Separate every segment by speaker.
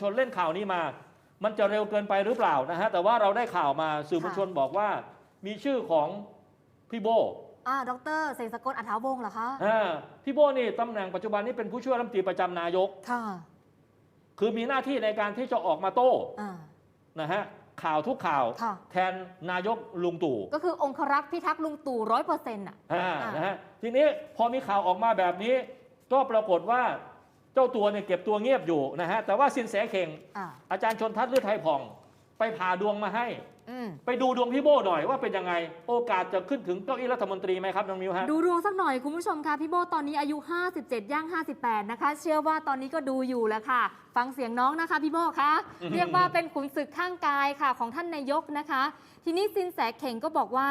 Speaker 1: ชนเล่นข่าวนี้มา มันจะเร็วเกินไปหรือเปล่านะฮะ แต่ว่าเราได้ข่าวมาสื่อมวลชนบอกว่า มีชื่อของพี่โบ
Speaker 2: อ่าดรเสกสกลอัฐาวงศ์เหรอคะ
Speaker 1: อ่าพี่โบนี่ตำแหน่งปัจจุบันนี้เป็นผู้ช่วยรัฐมนตรีประจำนายก
Speaker 2: ค่ะ
Speaker 1: คือมีหน้าที่ในการที่จะออกมาโต้
Speaker 2: อ่า
Speaker 1: นะฮะข่าวทุกข่าว
Speaker 2: ค่ะ
Speaker 1: แทนนายกลุงตู่
Speaker 2: ก็คือองครักษ์พิทักษ์ลุงตู่ร้อยเปอร์เซ็นต์อะ
Speaker 1: อ่า
Speaker 2: อ่าน
Speaker 1: นะฮะทีนี้พอมีข่าวออกมาแบบนี้ ก็ปรากฏว่า เจ้าตัวเนี่ยเก็บตัวเงียบอยู่นะฮะแต่ว่าสินแสเข่ง
Speaker 2: อ่า
Speaker 1: อาจารย์ชนทัศน์ลือไทยผ่อง ไปผ่าดวงมาให้
Speaker 2: อืม
Speaker 1: ไปดูดวงพี่โบหน่อยว่าเป็นยังไง โอกาสจะขึ้นถึงเก้าอี้รัฐมนตรีไหมครับน้องมิวฮะ
Speaker 2: ดูดวงสักหน่อยคุณผู้ชมคะพี่โบตอนนี้อายุ 57 ย่าง 58 นะคะ เชื่อว่าตอนนี้ก็ดูอยู่แล้วค่ะ ฟังเสียงน้องนะคะพี่โบคะ
Speaker 1: อืม
Speaker 2: เรียกว่าเป็นขุนศึกข้างกายค่ะของท่านนายกนะคะ ทีนี้สินแสเข่งก็บอกว่า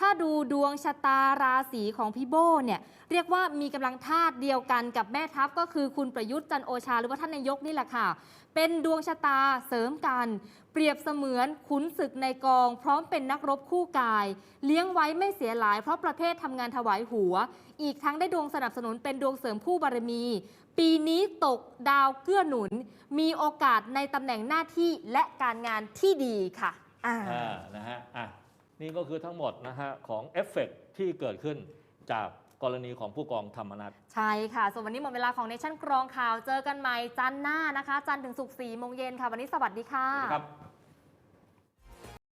Speaker 2: ถ้าดูดวงชะตาราศีของพี่โบเนี่ยเรียกว่ามีกำลังธาตุเดียวกันกับแม่ทัพก็คือคุณประยุทธ์จันทร์โอชาหรือว่าท่านนายกนี่แหละค่ะ เป็นดวงชะตาเสริมกัน เปรียบเสมือนขุนศึกในกอง พร้อมเป็นนักรบคู่กาย เลี้ยงไว้ไม่เสียหลายเพราะประเภททำงานถวายหัว อีกทั้งได้ดวงสนับสนุนเป็นดวงเสริมคู่บารมี ปีนี้ตกดาวเกื้อหนุน มีโอกาสในตำแหน่งหน้าที่และการงานที่ดีค่ะอ่า
Speaker 1: อ่านะฮะอะนี่ก็คือทั้งหมดนะฮะของเอฟเฟกต์ที่เกิดขึ้นจากกรณีของผู้กองธรรมนัฐ
Speaker 2: ใช่ค่ะ ส่วนวันนี้หมดเวลาของเนชั่นกรองข่าวเจอกันใหม่จันทร์หน้านะคะ จันทร์ถึงศุกร์สี่โมงเย็นค่ะ วันนี้สวัสดีค่ะ
Speaker 1: นะครับ